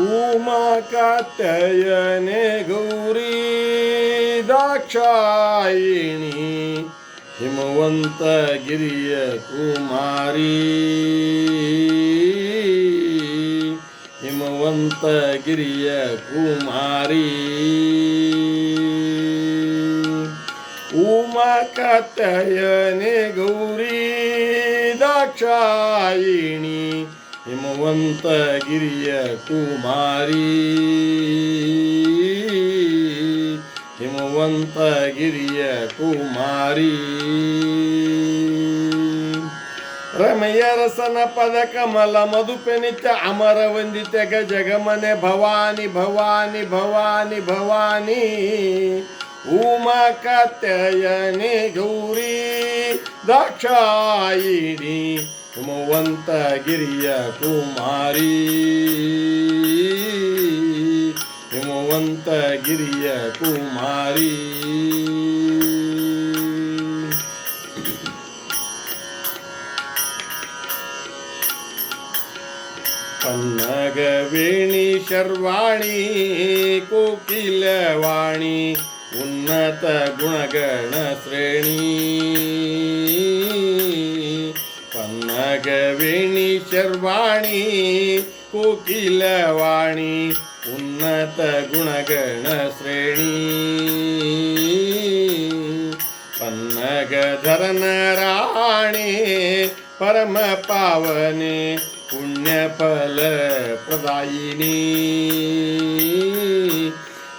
ಉಮಾ ಗೌರಿ ದಾಕ್ಷಾಯಿಣಿ ಹಿಮವಂತ ಗಿರಿಯ ಕುಮಾರಿ. ಹಿಮವಂತ ಗಿರಿಯ ಕುಮಾರಿ. ಉಮಾ ಗೌರಿ ದಾಕ್ಷಾಯಿಣಿ ಹಿಮವಂತ ಗಿರಿಯ ಕುಮಾರಿ. ಹಿಮವಂತ ಗಿರಿಯ ಕುಮಾರಿ. ರಮಯ ರಸನ ಪದ ಕಮಲ ಮಧುಪೆ ನಿತ್ಯ ಅಮರ ವಂದಿತ ಜಗಮನೆ ಭವಾನಿ ಭವಾನಿ ಭವಾನಿ ಭವಾನಿ. ಉಮಾ ಕತ್ಯಯನೆ ಗೌರಿ ದಾಕ್ಷಾಯಿಣಿ ಹಿಮವಂತ ಗಿರಿಯ ಕುಮಾರಿ. ಹಿಮವಂತ ಗಿರಿಯ ಕುಮಾರಿ. ಪನ್ನಗವೇಣಿ ಶರ್ವಾಣಿ ಕೋಕಿಲವಾಣಿ ಉನ್ನತ ಗುಣಗಣ ಶ್ರೇಣಿ. ಪನ್ನಗವೇಣಿ ಶರ್ವಾಣಿ ಕೋಕಿಲವಾಣಿ ಉನ್ನತ ಗುಣಗಣ ಶ್ರೇಣಿ ಪನ್ನಗಧರನ ರಾಣಿ ಪರಮ ಪಾವನೆ ಪುಣ್ಯ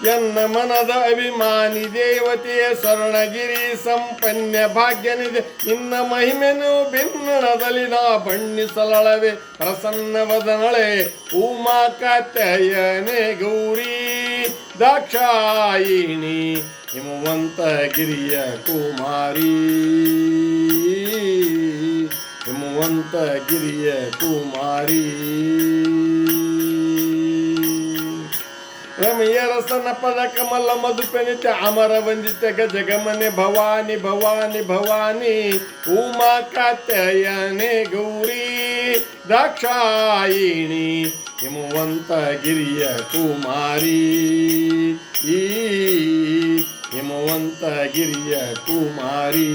ಪ್ರದಾಯಿನಿ ಮನದ ಅಭಿಮಾನಿ ದೇವತೆಯ ಸ್ವರ್ಣಗಿರಿ ಸಂಪನ್ಯ ಭಾಗ್ಯನಿದೆ. ಇನ್ನ ಮಹಿಮೆನು ಭಿನ್ನಣದಲ್ಲಿ ನಾ ಬಣ್ಣಿಸಲಳವೆ. ಪ್ರಸನ್ನ ವದನಳೆ, ಉಮಾ ಕಾತ್ಯಾಯನೆ ಗೌರಿ, ದಾಕ್ಷಾಯಿಣಿ, ಹಿಮವಂತ ಗಿರಿಯ ಕುಮಾರಿ. ಹಿಮವಂತ ಗಿರಿಯ ಕುಮಾರಿ. ರಮಯ ರಸನ ಪದ ಕಮಲ ಮಧುಪೆನಿತ ಅಮರ ವಂದಿತ ಗಜಗಮನೆ ಭವಾನಿ ಭವಾನಿ ಭವಾನಿ ಉಮಾ ಕಾತ್ಯಾಯನೆ ಗೌರಿ ದಾಕ್ಷಾಯಿಣಿ ಹಿಮವಂತ ಗಿರಿಯ ಕುಮಾರಿ. ಈ ಹಿಮವಂತ ಗಿರಿಯ ಕುಮಾರಿ.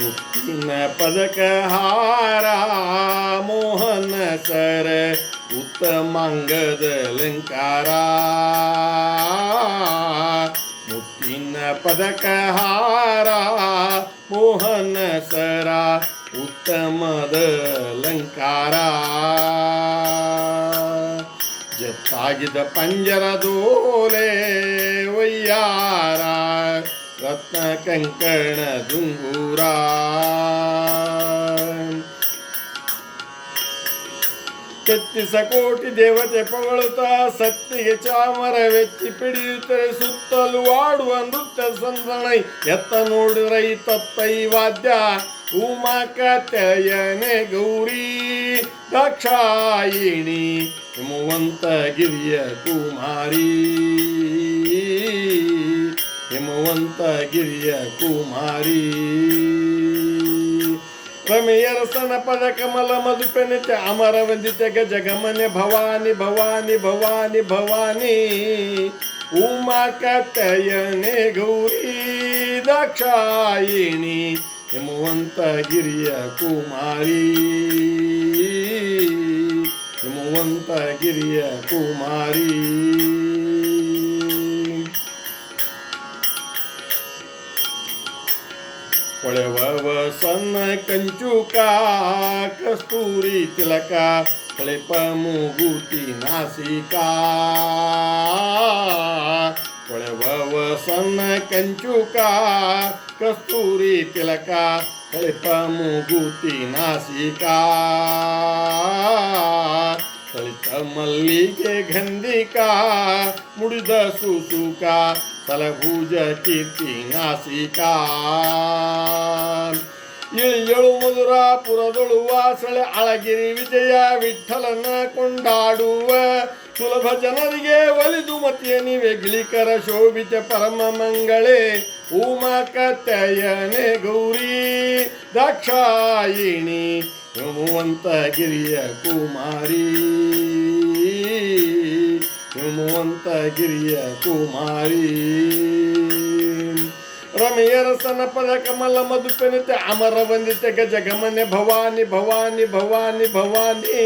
ಮುತ್ತಿನ ಪದಕ ಹಾರ ಮೋಹನ ಸರ ಉತ್ತಮಾಂಗದ ಅಲಂಕಾರ. ಮುತ್ತಿನ ಪದಕ ಹಾರ ಮೋಹನ ಸರ ಉತ್ತಮದ ಅಲಂಕಾರ. ಜತ್ತಾಗಿದ ಪಂಜರದೋಲೆ ವಯ್ಯಾರ ರತ್ನ ಕಂಕಣ ದುಂಗೂರ ಕೆತ್ತಿಸ ಕೋಟಿ ದೇವತೆ ಪೊಗಳುತ್ತ ಸತ್ತಿಗೆ ಚಾಮರ ವೆಚ್ಚಿ ಪಿಡಿಯುತ್ತರೆ ಸುತ್ತಲೂ ಆಡುವ ನೃತ್ಯ ಸಂದಣೈ. ಎತ್ತ ನೋಡಿರೈ ತತ್ತೈ ವಾದ್ಯ ಉಮಾ ಕಾತ್ಯಾಯನೆ ಗೌರಿ. ದಕ್ಷಾಯಿಣಿ, ಹಿಮವಂತ ಗಿರಿಯ ಕುಮಾರಿ. ಹಿಮವಂತ ಗಿರಿಯ ಕುಮಾರಿ. ರಮೆಯ ರಸನ ಪದ ಕಮಲ ಮಧುಪೆನಿತ ಅಮರ ವಂದಿತ ಗಜಗಮನೆ ಭವಾನಿ ಭವಾನಿ ಭವಾನಿ ಭವಾನಿ. ಉಮಾ ಕಾತ್ಯಾಯನೆ ಗೌರಿ ದಾಕ್ಷಾಯಿಣಿ ಹಿಮವಂತ ಗಿರಿಯ ಕುಮಾರಿ. ಹಿಮವಂತ ಗಿರಿಯ ಕುಮಾರಿ. ಹೊಳೆವವ ಸಣ್ಣ ಕಂಚುಕ ಕಸ್ತೂರಿ ತಿಲಕ ಹೊಳೆಪ ಮೂಗುತಿ ನಾಸಿಕಾ ಹೊಳೆವವ ಸಣ್ಣ ಕಂಚುಕ ಕಸ್ತೂರಿ ತಿಲಕ ಹೊಳೆಪ ಮೂಗುತಿ ನಾಸಿಕಾ ಸಳಿತ ಮಲ್ಲಿಗೆ ಗಂಧಿಕ ಮುಡಿದ ಸುಸುಕ ತಲಭುಜ ಕೀರ್ತಿ ನಾಸಿಕಾ ಇಳಿಯಳು ಮಧುರಾಪುರದೊಳು ವಾಸಳೆ ಅಳಗಿರಿ ವಿಜಯ ವಿಠಲನ ಕೊಂಡಾಡುವ. ಸುಲಭ ಜನರಿಗೆ ಒಲಿದು ಮತಿಯ ನೀವೆ ಗಿಳಿಕರ ಶೋಭಿತ ಪರಮ ಮಂಗಳೇ. ಉಮಾ ಕತ್ತಯನೆ ಗೌರಿ, ದಾಕ್ಷಾಯಿಣಿ ಹಿಮವಂತಗಿರಿಯ ಕುಮಾರಿ. ಹಿಮವಂತಗಿರಿಯ ಕುಮಾರಿ. ರಮೆಯರಸನ ಪದ ಕಮಲ ಮಧುಪೆನಿತೆ ಅಮರ ವಂದಿತೆ ಗಜ ಗಮನೆ ಭವಾನಿ ಭವಾನಿ ಭವಾನಿ ಭವಾನಿ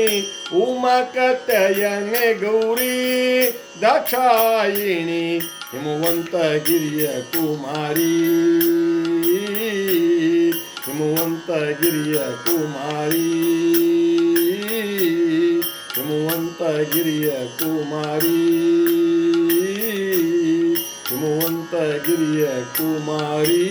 ಉಮಾ ಕತ್ತಯನೆ ಗೌರಿ ದಾಕ್ಷಾಯಿಣಿ ಹಿಮವಂತಗಿರಿಯ ಕುಮಾರಿ ಹಿಮವಂತಗಿರಿಯ ಕುಮಾರಿ ಹಿಮವಂತಗಿರಿಯ ಕುಮಾರಿ ಸುಮವಂತ ಗಿರಿಯ ಕುಮಾರಿ